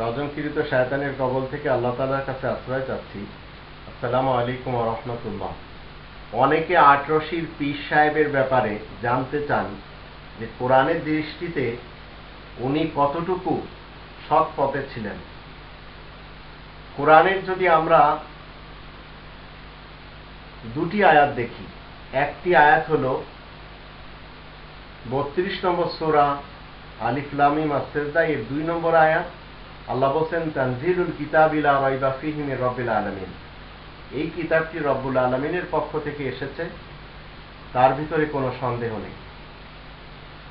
রজনকিরিত শায়তানের কবল থেকে আল্লাহ তালার কাছে আশ্রয় চাচ্ছি। আসসালামু আলাইকুম রহমতুল্লাহ। অনেকে আটরশির পীর সাহেবের ব্যাপারে জানতে চান যে কোরআনের দৃষ্টিতে উনি কতটুকু সৎ পথে ছিলেন। কোরআনের যদি আমরা দুটি আয়াত দেখি, একটি আয়াত হল বত্রিশ নম্বর সোরা আলিফলামিম মাসেজদা এর দুই নম্বর আয়াত আল্লাহ বলছেন, তানজিলুল কিতাবিলা রাইবা ফিহিমের রব্বিল আলমিন। এই কিতাবটি রব্বুল আলমিনের পক্ষ থেকে এসেছে। তার ভিতরে কোনো সন্দেহ নেই।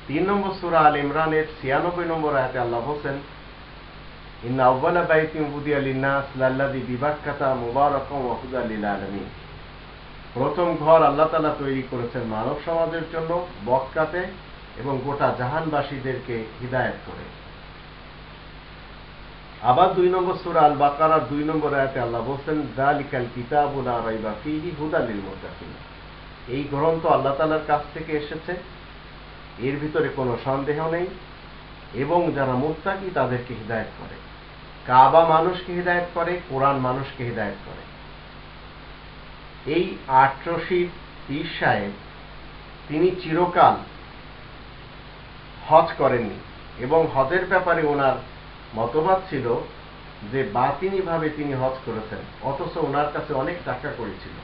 তিন নম্বর সুরা আল ইমরানের ছিয়ানব্বই নম্বর আয়াতে আল্লাহ বলছেন, ইন্না আউ্বালা বাইতিম বুদিয়া লিন্নাস লাল্লাদি বিবাক্কাতা মুবারকম ওয়াহুদা লিল আলমিন। প্রথম ঘর আল্লাহ তালা তৈরি করেছেন মানব সমাজের জন্য বক্কাতে এবং গোটা জাহানবাসীদেরকে হিদায়ত করে। আবার দুই নম্বর সুরা আল বাকারার দুই নম্বর আয়াতে আল্লাহ বলছেন দালিকাল কিতাবুলা রাইবা ফিহি হুদালিল মুত্তাকিন। এই গ্রন্থ আল্লাহ তালার কাছ থেকে এসেছে। এর ভিতরে কোনো সন্দেহ নেই। এবং যারা মুত্তাকি, তাদেরকে হিদায়ত করে। কাবা মানুষকে হিদায়ত করে, কোরআন মানুষকে হিদায়ত করে। এই আট্রশির পীর সাহেব তিনি চিরকাল হজ করেননি। এবং হজের ব্যাপারে ওনার মতবাদ ছিল যে বাতিনিভাবে তিনি হজ করেছেন, অথচ ওনার কাছে অনেক টাকা করেছিল।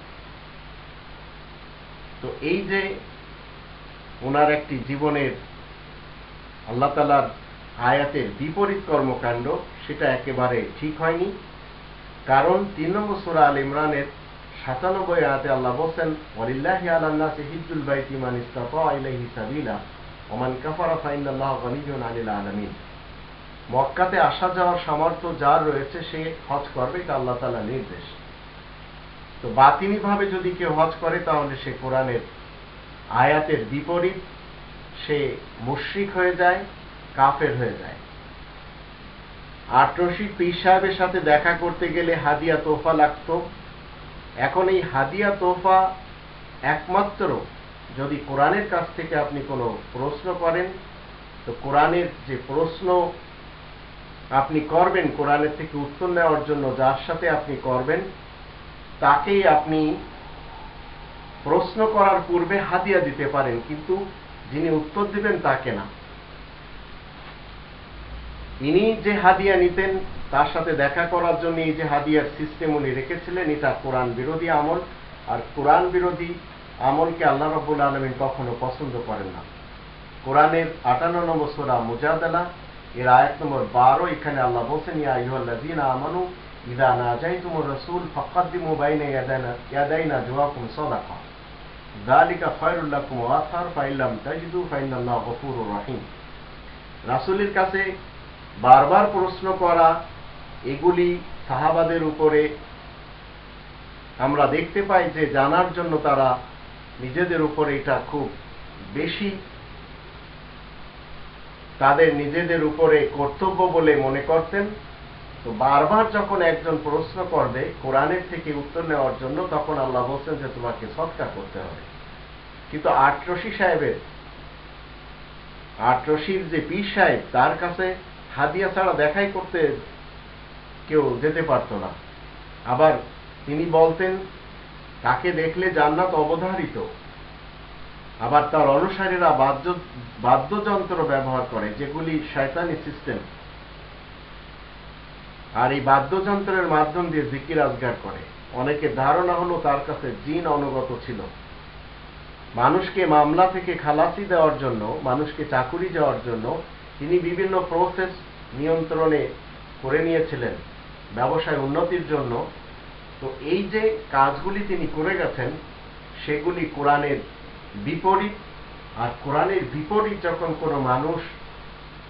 তো এই যে ওনার একটি জীবনের আল্লাহ তালার আয়াতের বিপরীত কর্মকাণ্ড, সেটা একেবারে ঠিক হয়নি। কারণ তিন নম্বর সুরা আল ইমরানের সাতানব্বই আয়াতে আল্লাহ বলছেন, ওয়ালিল্লাহি আলান্নাসি হিজ্জুল বাইতি মান ইস্তাতা ইলাইহি সাবিলা ওমান কাফারা ফাইনাল্লাহ গনিয়ুন আনিল আলামিন। মক্কাতে আসা যাওয়ার সামর্থ্য যার রয়েছে, সে হজ করবে, এটা আল্লাহ তালা নির্দেশ। তো বাতিনিভাবে যদি কেউ হজ করে, তাহলে সে কোরআনের আয়াতের বিপরীত, সে মুশ্রিক হয়ে যায়, কাফের হয়ে যায়। আটরশি পীর সাহেবের সাথে দেখা করতে গেলে হাদিয়া তোফা লাগতো। এখন এই হাদিয়া তোফা একমাত্র যদি কোরআনের কাছ থেকে আপনি কোনো প্রশ্ন করেন, তো কোরআনের যে প্রশ্ন আপনি করবেন, কোরআনের থেকে উত্তর নেওয়ার জন্য যার সাথে আপনি করবেন, তাকেই আপনি প্রশ্ন করার পূর্বে হাদিয়া দিতে পারেন, কিন্তু যিনি উত্তর দিবেন তাকে না। ইনি যে হাদিয়া নিতেন, তার সাথে দেখা করার জন্য এই যে হাদিয়ার সিস্টেম উনি রেখেছিলেন, এটা কোরআন বিরোধী আমল, আর কোরআন বিরোধী আমলকে আল্লাহ রব্বুল আলমিন কখনো পছন্দ করেন না। কোরআনের আটান্ন নম্বর সোরা মুজাদালা এর আয়াত নম্বর বারো, এখানে আল্লাহ বলছেন, ইয়া আমানু ইদা নাজাইতুমুর রাসূল ফাক্কাদ্দিমু বাইনা ইয়াদাইনা ইয়াদাইনা জওয়াকুম সাদাকা। যালিকা খায়রুল লাকুম ওয়া আতহার ফাইল্লাম তাজিদু ফাইনাল্লাহু রহিম। রাসূলের কাছে বারবার প্রশ্ন করা, এগুলি সাহাবাদের উপরে আমরা দেখতে পাই যে জানার জন্য তারা নিজেদের উপরে এটা খুব বেশি তাদের নিজেদের উপরে কর্তব্য বলে মনে করতেন। তো বারবার যখন একজন প্রশ্ন করবে, কোরআনের থেকে উত্তর নেওয়ার জন্য তখন আল্লাহ বলছেন যে, তোমাকে সৎকা করতে হবে। কিন্তু আটরশি সাহেবের আটরশির যে পীর সাহেব, তার কাছে হাদিয়া ছাড়া দেখাই করতে কেউ যেতে পারত না। আবার তিনি বলতেন, তাকে দেখলে জান্নাত অবধারিত। আবার তার অনুসারীরা বাদ্য, বাদ্যযন্ত্র ব্যবহার করে, যেগুলি শয়তানি সিস্টেম আর এই বাদ্যযন্ত্রের মাধ্যম দিয়ে জিকির আজগার করে। অনেকে ধারণা হলো তার কাছে জিন অনুগত ছিল। মানুষকে মামলা থেকে খালাসি দেওয়ার জন্য, মানুষকে চাকুরি দেওয়ার জন্য তিনি বিভিন্ন প্রসেস নিয়ন্ত্রণে করে নিয়েছিলেন, ব্যবসায় উন্নতির জন্য। তো এই যে কাজগুলি তিনি করে গেছেন, সেগুলি কোরআনের বিপরীত। আর কোরআনের বিপরীত যখন কোনো মানুষ,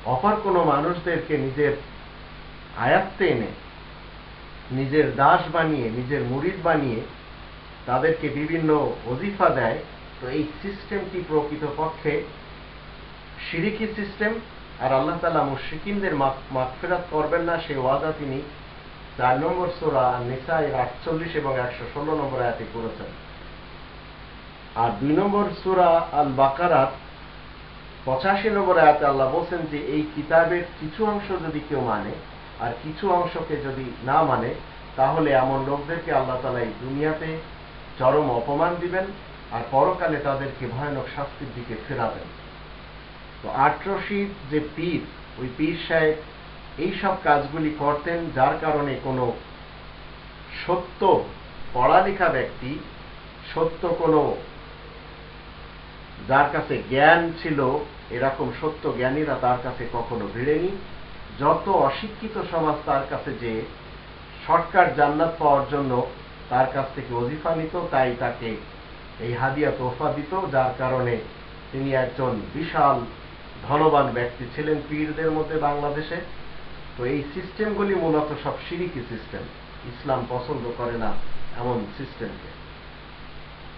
অপর কোনো মানুষদেরকে নিজের আয়াত্তে এনে, নিজের দাস বানিয়ে, নিজের মুরিদ বানিয়ে তাদেরকে বিভিন্ন অজিফা দেয়, তো এই সিস্টেমটি প্রকৃতপক্ষে সিরিকি সিস্টেম। আর আল্লাহ তালা মুশিকিনদের মাগফেরাত করবেন না, সেই ওয়াদা তিনি চার নম্বর সোরা নিসা আটচল্লিশ এবং একশো ষোলো নম্বর আয়াতে করেছেন। আর দুই নম্বর সুরা আল বাকারাত পঁচাশি নম্বর আয়াতে আল্লাহ বলছেন যে, এই কিতাবের কিছু অংশ যদি কেউ মানে আর কিছু অংশকে যদি না মানে তাহলে এমন লোকদেরকে আল্লাহ তালা এই দুনিয়াতে চরম অপমান দিবেন আর পরকালে তাদেরকে ভয়ানক শাস্তির দিকে ফেরাবেন। তো আটরশির যে পীর, ওই পীর সাহেব এইসব কাজগুলি করতেন যার কারণে কোনো সত্য পড়ালেখা ব্যক্তি, সত্য কোনো যার কাছে জ্ঞান ছিল, এরকম সত্য জ্ঞানীরা তার কাছে কখনো ভিড়েনি। যত অশিক্ষিত সমাজ তার কাছে যে শর্টকাট জান্নাত পাওয়ার জন্য তার কাছ থেকে অজিফা নিত, তাই তাকে এই হাদিয়া তোহফা দিত, যার কারণে তিনি একজন বিশাল ধনবান ব্যক্তি ছিলেন পীরদের মধ্যে বাংলাদেশে। তো এই সিস্টেমগুলি মূলত সব সিরিকি সিস্টেম ইসলাম পছন্দ করে না এমন সিস্টেমকে